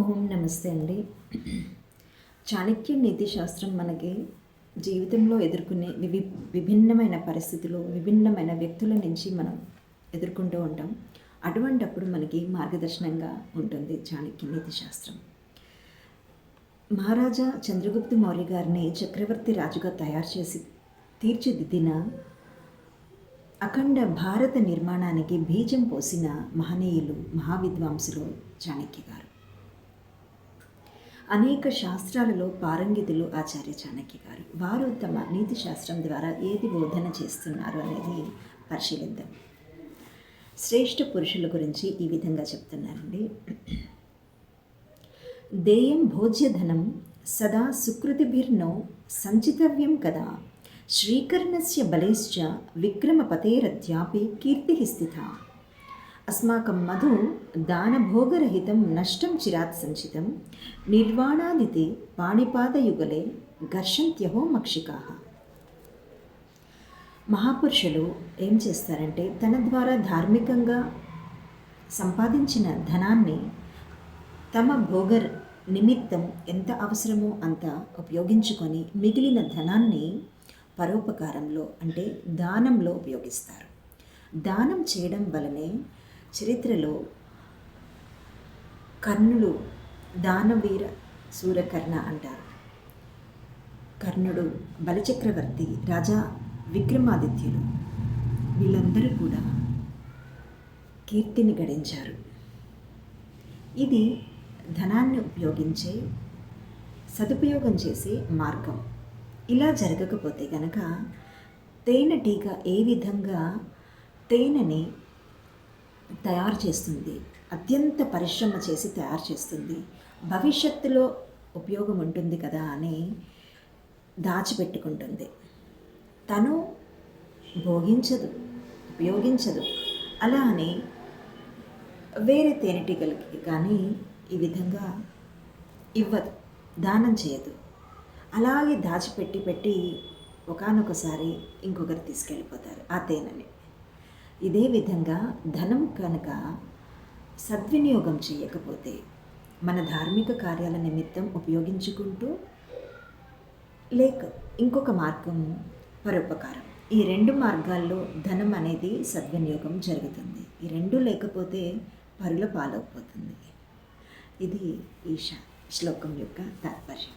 ఓం నమస్తే అండి. చాణక్య నీతి శాస్త్రం మనకి జీవితంలో ఎదుర్కొనే వివి విభిన్నమైన పరిస్థితులు విభిన్నమైన వ్యక్తుల నుంచి మనం ఎదుర్కొంటూ ఉంటాం. అటువంటప్పుడు మనకి మార్గదర్శనంగా ఉంటుంది చాణక్య నీతి శాస్త్రం మహారాజా చంద్రగుప్త మౌర్య గారిని చక్రవర్తి రాజుగా తయారు చేసి తీర్చిదిద్దిన అఖండ భారత నిర్మాణానికి బీజం పోసిన మహనీయులు మహావిద్వాంసులు చాణక్య గారు. అనేక శాస్త్రాలలో పారంగితులు ఆచార్య చాణక్య గారు. వారు తమ నీతి శాస్త్రం ద్వారా ఏది బోధన చేస్తున్నారు అనేది పరిశీలిద్దాం. శ్రేష్ఠ పురుషుల గురించి ఈ విధంగా చెప్తున్నారండి. దేయం భోజ్యధనం సదా సుకృతిభిర్నో సంచితవ్యం కదా. శ్రీకర్ణస్య బలేశ్చ విక్రమపతేరద్యాపి కీర్తి స్థిత. అస్మాకం మధు దానభోగరహితం నష్టం చిరాత్ సంచితం. నిర్వాణాదితే పాణిపాదయుగలే ఘర్షంత్యహో మక్షికా. మహాపురుషులు ఏం చేస్తారంటే తన ద్వారా ధార్మికంగా సంపాదించిన ధనాన్ని తమ భోగర్ నిమిత్తం ఎంత అవసరమో అంత ఉపయోగించుకొని మిగిలిన ధనాన్ని పరోపకారంలో అంటే దానంలో ఉపయోగిస్తారు. దానం చేయడం వలనే చరిత్రలో కర్ణుడు దానవీర సూరకర్ణ అంటారు. కర్ణుడు బలిచక్రవర్తి రాజా విక్రమాదిత్యులు. వీళ్ళందరూ కూడా కీర్తిని గడించారు. ఇది ధనాన్ని ఉపయోగించే సదుపయోగం చేసే మార్గం. ఇలా జరగకపోతే గనక తేనెటీగ ఏ విధంగా తేనెని తయారు చేస్తుంది. అత్యంత పరిశ్రమ చేసి తయారు చేస్తుంది. భవిష్యత్తులో ఉపయోగం ఉంటుంది కదా అని దాచిపెట్టుకుంటుంది. తను భోగించదు ఉపయోగించదు. అలా అని వేరే తేనెటీగలకి కానీ ఈ విధంగా ఇవ్వదు దానం చేయదు. అలాగే దాచిపెట్టి పెట్టి ఒకనొకసారి ఇంకొకరు తీసుకెళ్ళిపోతారు ఆ తేనెని. ఇదే విధంగా ధనం కనుక సద్వినియోగం చేయకపోతే మన ధార్మిక కార్యాల నిమిత్తం ఉపయోగించుకుంటూ లేక ఇంకొక మార్గం పరోపకారం. ఈ రెండు మార్గాల్లో ధనం అనేది సద్వినియోగం జరుగుతుంది. ఈ రెండు లేకపోతే పరుల పాలవుపోతుంది ఇది ఈశా శ్లోకం యొక్క తాత్పర్యం.